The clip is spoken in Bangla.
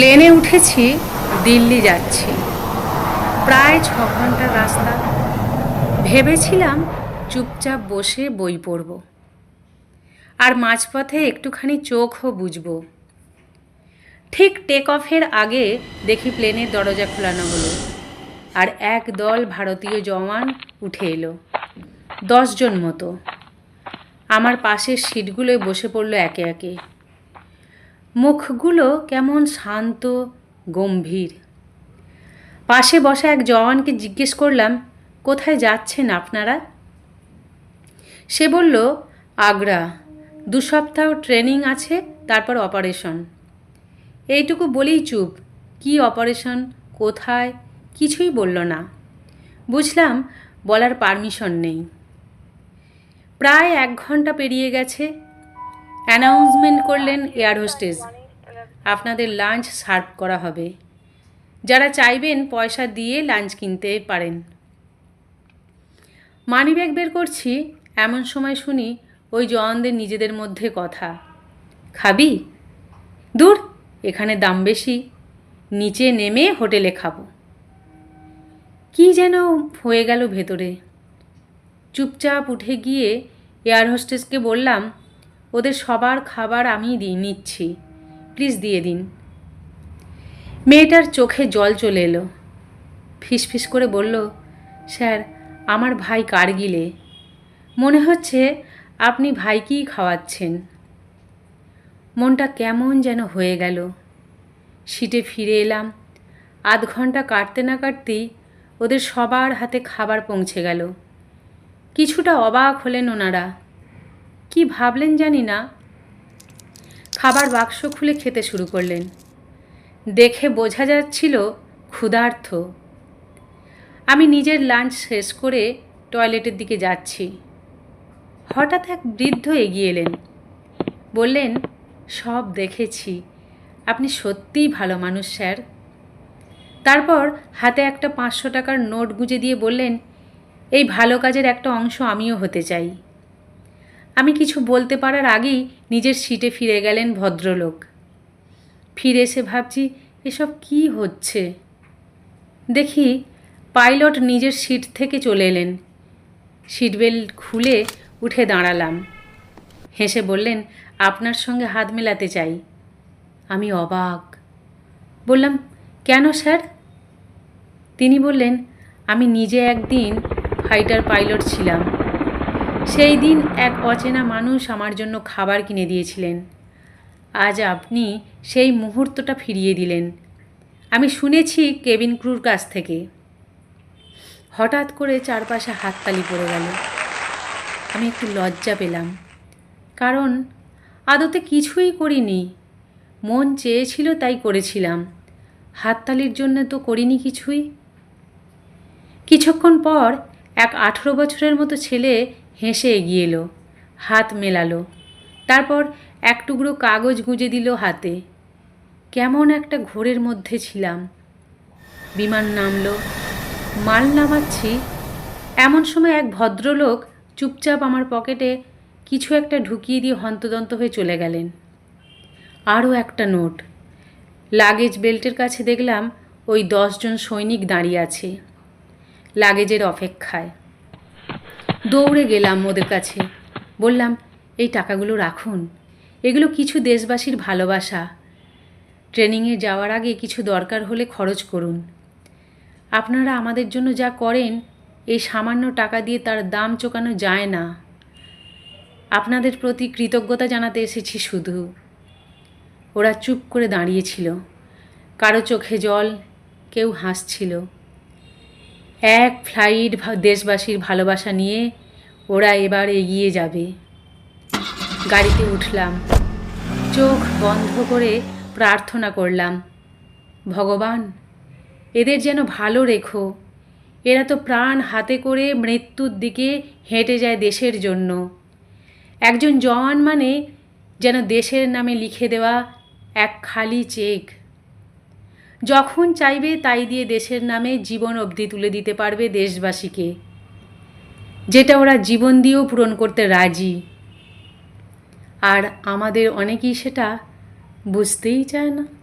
প্লেনে উঠেছি, দিল্লি যাচ্ছি। প্রায় ছ ঘণ্টার রাস্তা। ভেবেছিলাম চুপচাপ বসে বই পড়ব। আর মাঝপথে একটুখানি চোখও বুঝব। ঠিক টেক অফের আগে দেখি প্লেনের দরজা খোলানো হলো। আর এক দল ভারতীয় জওয়ান উঠে এলো। দশজন মতো। আমার পাশের সিটগুলোয় বসে পড়ল একে একে। মুখগুলো কেমন শান্ত, গম্ভীর। পাশে বসা এক জওয়ানকে জিজ্ঞেস করলাম, কোথায় যাচ্ছেন আপনারা? সে বলল, আগ্রা। দু সপ্তাহ ট্রেনিং আছে, তারপর অপারেশন। এইটুকু বলেই চুপ। কি অপারেশন? কোথায়? কিছুই বলল না। বুঝলাম, বলার পারমিশন নেই। প্রায় এক ঘণ্টা পেরিয়ে গেছে অ্যানাউন্সমেন্ট করলেন এয়ার হোস্টেস। আপনাদের লাঞ্চ সার্ভ করা হবে। যারা চাইবেন পয়সা দিয়ে লাঞ্চ কিনতে পারেন। মানি ব্যাগ বের করছি, এমন সময় শুনি ওই জওয়ানদের নিজেদের মধ্যে কথা। খাবি? দূর, এখানে দাম বেশি, নিচে নেমে হোটেলে খাব। কি যেন হয়ে গেল ভেতরে। চুপচাপ উঠে গিয়ে এয়ার হোস্টেসকে বললাম ওদের সবার খাবার আমি দিই নিচ্ছি। প্লিজ দিয়ে দিন। মেয়েটার চোখে জল চলে এলো। ফিসফিস করে বলল, স্যার, আমার ভাই কারগিলে। মনে হচ্ছে আপনি ভাইকেই খাওয়াচ্ছেন। মনটা কেমন যেন হয়ে গেল। সিটে ফিরে এলাম। আধ ঘণ্টা কাটতে না কাটতেই ওদের সবার হাতে খাবার পৌঁছে গেল। কিছুটা অবাক হলেন ওনারা। কি ভাবলেন জানি না। খাবার বাক্স খুলে খেতে শুরু করলেন। দেখে বোঝা যাচ্ছিল ক্ষুধার্থ আমি নিজের লাঞ্চ শেষ করে টয়লেটের দিকে যাচ্ছি। হঠাৎ এক বৃদ্ধ এগিয়ে এলেন। বললেন, সব দেখেছি। আপনি সত্যিই ভালো মানুষ, স্যার। তারপর হাতে একটা পাঁচশো টাকার নোট গুঁজে দিয়ে বললেন, এই ভালো কাজের একটা অংশ আমিও হতে চাই। আমি কিছু বলতে পারার আগেই নিজের সিটে ফিরে গেলেন ভদ্রলোক। ফিরে এসে ভাবছি, এসব কি হচ্ছে? দেখি, পাইলট নিজের সিট থেকে চলে এলেন। সিট বেল্ট খুলে উঠে দাঁড়ালাম। হেসে বললেন, আপনার সঙ্গে হাত মেলাতে চাই। আমি অবাক। বললাম, কেন স্যার? তিনি বললেন, আমি নিজে একদিন ফাইটার পাইলট ছিলাম। সেই দিন এক অচেনা মানুষ আমার জন্য খাবার কিনে দিয়েছিলেন। আজ আপনি সেই মুহূর্তটা ফিরিয়ে দিলেন। আমি শুনেছি কেবিন ক্রুর কাছ থেকে। হঠাৎ করে চারপাশে হাততালি পড়ে গেল। আমি একটু লজ্জা পেলাম। কারণ আদতে কিছুই করিনি। মন চেয়েছিল তাই করেছিলাম। হাততালির জন্য তো করিনি কিছুই। কিছুক্ষণ পর এক আঠেরো বছরের মতো ছেলে হেসে এগিয়ে এলো, হাত মেলালো, তারপর এক টুকরো কাগজ গুঁজে দিল হাতে। কেমন একটা ঘোরের মধ্যে ছিলাম। বিমান নামলো, মাল নামাচ্ছি। এমন সময় এক ভদ্রলোক চুপচাপ আমার পকেটে কিছু একটা ঢুকিয়ে দিয়ে হন্তদন্ত হয়ে চলে গেলেন। আরও একটা নোট। লাগেজ বেল্টের কাছে দেখলাম ওই দশজন সৈনিক দাঁড়িয়ে আছে। লাগেজের অপেক্ষায়। দৌড়ে গেলাম ওদের কাছে। বললাম, এই টাকাগুলো রাখুন। এগুলো কিছু দেশবাসীর ভালোবাসা। ট্রেনিংয়ে যাওয়ার আগে কিছু দরকার হলে খরচ করুন। আপনারা আমাদের জন্য যা করেন, এই সামান্য টাকা দিয়ে তার দাম চোকানো যায় না। আপনাদের প্রতি কৃতজ্ঞতা জানাতে এসেছি শুধু। ওরা চুপ করে দাঁড়িয়েছিল। কারও চোখে জল, কেউ হাসছিল। এক ফ্লাইট দেশবাসীর ভালোবাসা নিয়ে ওরা এবার এগিয়ে যাবে। গাড়িতে উঠলাম। চোখ বন্ধ করে প্রার্থনা করলাম, ভগবান, এদের যেন ভালো রেখো। এরা তো প্রাণ হাতে করে মৃত্যুর দিকে হেঁটে যায় দেশের জন্য। একজন জওয়ান মানে যেন দেশের নামে লিখে দেওয়া এক খালি চেক। যখন চাইবে তাই দিয়ে দেশের নামে জীবন অবধি তুলে দিতে পারবে দেশবাসীকে। যেটা ওরা জীবন দিয়েও পূরণ করতে রাজি। আর আমাদের অনেকেই সেটা বুঝতেই চায় না।